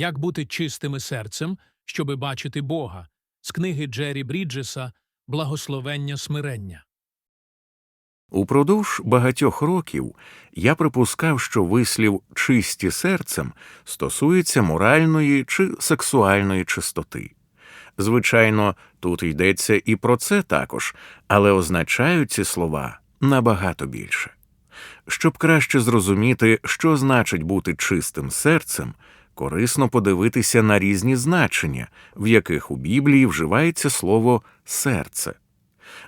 Як бути чистими серцем, щоби бачити Бога з книги Джері Бріджеса Благословення смирення. Упродовж багатьох років я припускав, що вислів чисті серцем стосується моральної чи сексуальної чистоти. Звичайно, тут йдеться і про це також, але означають ці слова набагато більше. Щоб краще зрозуміти, що значить бути чистим серцем, корисно подивитися на різні значення, в яких у Біблії вживається слово серце.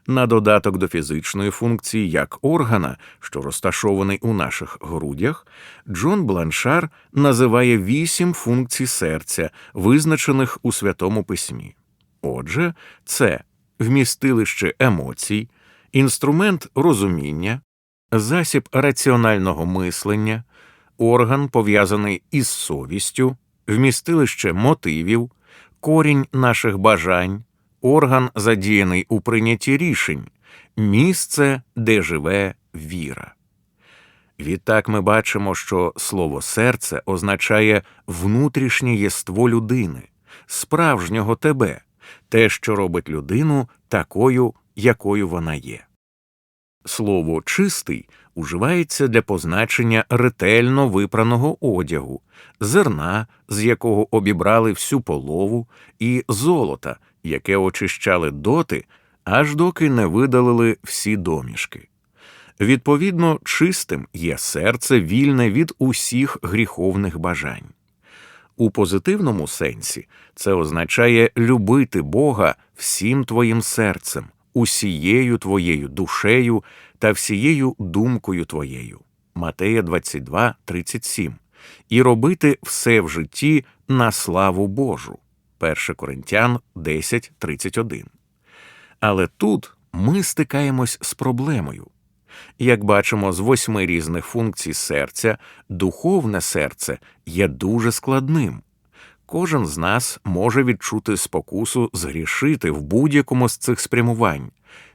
На додаток до фізичної функції як органа, що розташований у наших грудях, Джон Бланшар називає вісім функцій серця, визначених у Святому Письмі. Отже, це вмістилище емоцій, інструмент розуміння, засіб раціонального мислення, орган, пов'язаний із совістю, вмістилище мотивів, корінь наших бажань, орган, задіяний у прийнятті рішень, місце, де живе віра. Відтак ми бачимо, що слово серце означає внутрішнє єство людини, справжнього тебе, те, що робить людину такою, якою вона є. Слово чистий уживається для позначення ретельно випраного одягу, зерна, з якого обібрали всю полову, і золота, яке очищали доти, аж доки не видалили всі домішки. Відповідно, чистим є серце вільне від усіх гріховних бажань. У позитивному сенсі це означає любити Бога всім твоїм серцем, усією твоєю душею та всією думкою твоєю. Матея 22, 37. І робити все в житті на славу Божу. 1 Коринтян 10, 31. Але тут ми стикаємось з проблемою. Як бачимо з восьми різних функцій серця, духовне серце є дуже складним. Кожен з нас може відчути спокусу згрішити в будь-якому з цих спрямувань.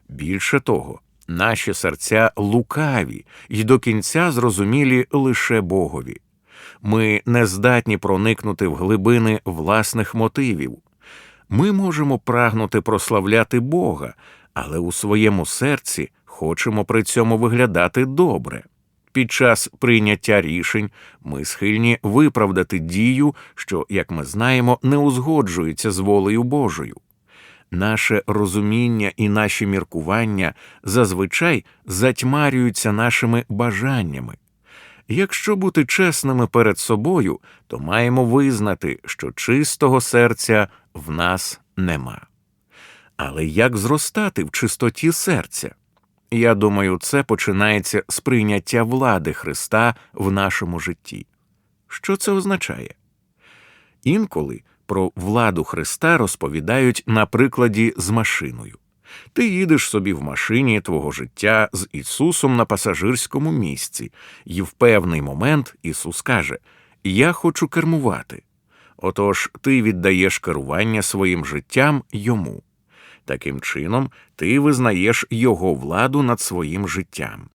Більше того, наші серця лукаві й до кінця зрозумілі лише Богові. Ми не здатні проникнути в глибини власних мотивів. Ми можемо прагнути прославляти Бога, але у своєму серці хочемо при цьому виглядати добре. Під час прийняття рішень ми схильні виправдати дію, що, як ми знаємо, не узгоджується з волею Божою. Наше розуміння і наші міркування зазвичай затьмарюються нашими бажаннями. Якщо бути чесними перед собою, то маємо визнати, що чистого серця в нас нема. Але як зростати в чистоті серця? Я думаю, це починається з прийняття влади Христа в нашому житті. Що це означає? Інколи про владу Христа розповідають на прикладі з машиною. Ти їдеш собі в машині твого життя з Ісусом на пасажирському місці, і в певний момент Ісус каже: Я хочу кермувати. Отож ти віддаєш керування своїм життям йому. Таким чином, ти визнаєш його владу над своїм життям.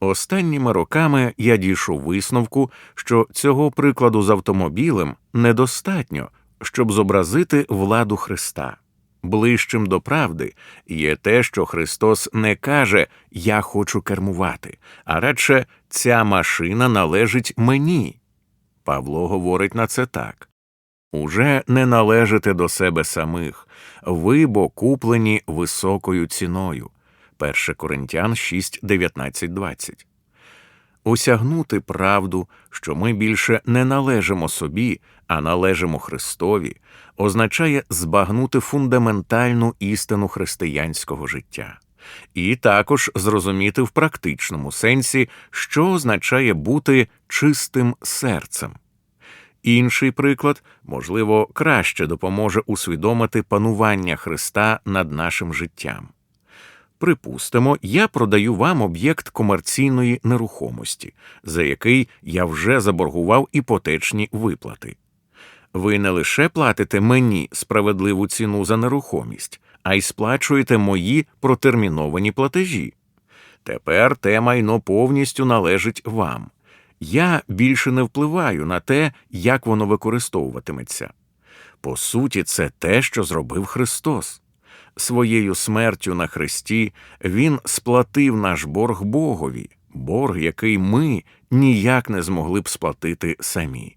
Останніми роками я дійшов висновку, що цього прикладу з автомобілем недостатньо, щоб зобразити владу Христа. Ближчим до правди є те, що Христос не каже Я хочу кермувати, а радше ця машина належить мені. Павло говорить на це так Уже не належите до себе самих, ви бо куплені високою ціною. 1 Коринтян 6, 19, 20. Осягнути правду, що ми більше не належимо собі, а належимо Христові, означає збагнути фундаментальну істину християнського життя, і також зрозуміти в практичному сенсі, що означає бути чистим серцем. Інший приклад, можливо, краще допоможе усвідомити панування Христа над нашим життям. Припустимо, я продаю вам об'єкт комерційної нерухомості, за який я вже заборгував іпотечні виплати. Ви не лише платите мені справедливу ціну за нерухомість, а й сплачуєте мої протерміновані платежі. Тепер те майно повністю належить вам. Я більше не впливаю на те, як воно використовуватиметься. По суті, це те, що зробив Христос. Своєю смертю на Христі Він сплатив наш борг Богові, борг, який ми ніяк не змогли б сплатити самі.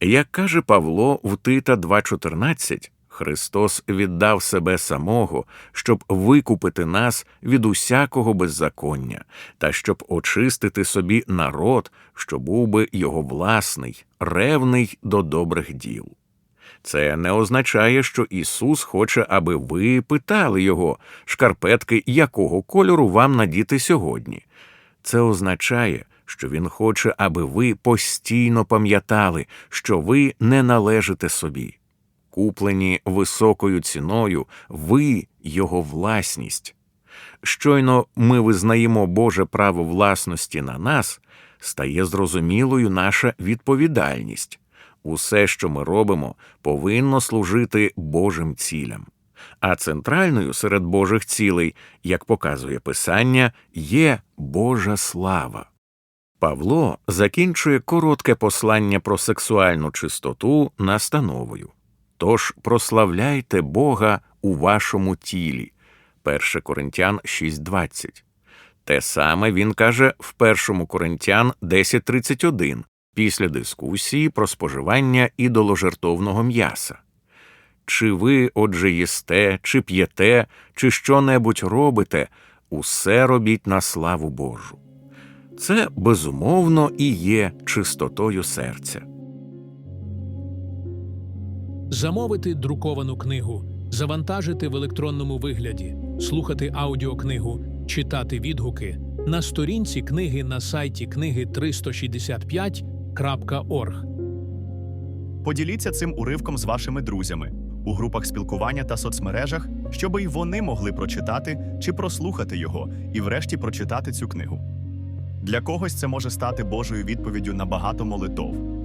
Як каже Павло в Тита 2.14, Христос віддав себе самого, щоб викупити нас від усякого беззаконня, та щоб очистити собі народ, що був би його власний, ревний до добрих діл. Це не означає, що Ісус хоче, аби ви питали Його, шкарпетки якого кольору вам надіти сьогодні. Це означає, що Він хоче, аби ви постійно пам'ятали, що ви не належите собі. Куплені високою ціною, ви Його власність. Щойно ми визнаємо Боже право власності на нас, стає зрозумілою наша відповідальність. Усе, що ми робимо, повинно служити Божим цілям. А центральною серед Божих цілей, як показує Писання, є Божа слава. Павло закінчує коротке послання про сексуальну чистоту настановою. Тож прославляйте Бога у вашому тілі. 1 Коринтян 6.20. Те саме він каже в 1 Коринтян 10.31 після дискусії про споживання ідоложертовного м'яса. Чи ви, отже, їсте, чи п'єте, чи що-небудь робите, усе робіть на славу Божу. Це безумовно і є чистотою серця. Замовити друковану книгу, завантажити в електронному вигляді, слухати аудіокнигу, читати відгуки на сторінці книги на сайті книги 365.org. Поділіться цим уривком з вашими друзями у групах спілкування та соцмережах, щоб і вони могли прочитати чи прослухати його і врешті прочитати цю книгу. Для когось це може стати Божою відповіддю на багато молитов,